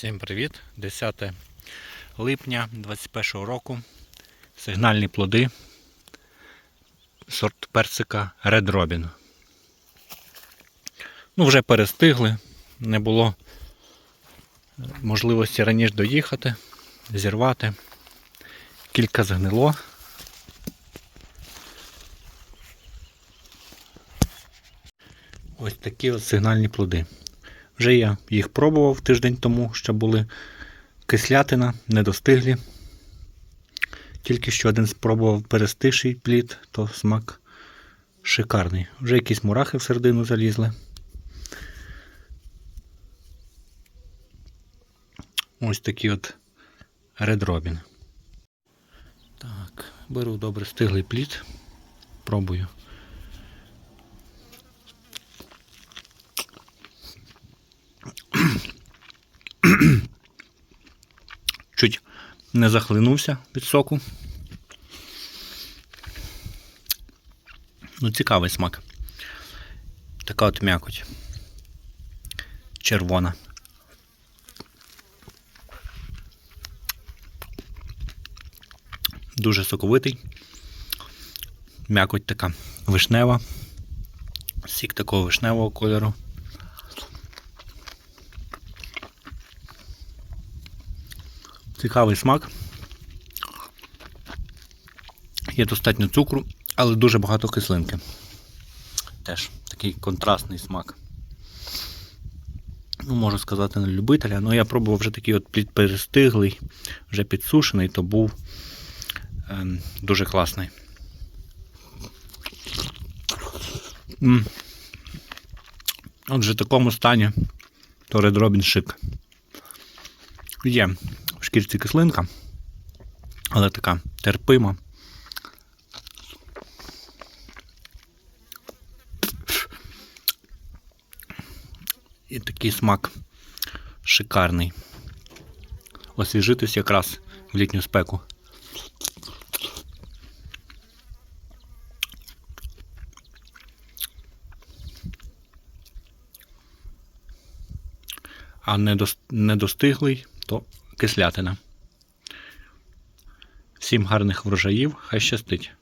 Всім привіт! 10 липня 2021 року. Сигнальні плоди. Сорт персика Red Robin. Ну, вже перестигли, не було можливості раніше доїхати, зірвати. Кілька згнило. Ось такі от сигнальні плоди. Вже я їх пробував тиждень тому, що були кислятина, недостиглі. Тільки що один спробував перестигший плід, то смак шикарний. Вже якісь мурахи всередину залізли. Ось такий от Robin. Так, беру добре стиглий плід. Пробую. Чуть не захлинувся від соку. Ну, цікавий смак. Така от м'якоть. Червона. Дуже соковитий. М'якоть така вишнева. Сік такого вишневого кольору. Цікавий смак. Є достатньо цукру, але дуже багато кислинки. Теж такий контрастний смак. Ну, можу сказати, не любителя, але я пробував вже такий от перестиглий, вже підсушений, то був ем, дуже класний. М. Отже, в такому стані то Red Robin шик. Є в шкірці кислинка, але така терпима. І такий смак шикарний. Освіжитись якраз в літню спеку. А недос- недостиглий, то кислятина. Всім гарних врожаїв, хай щастить!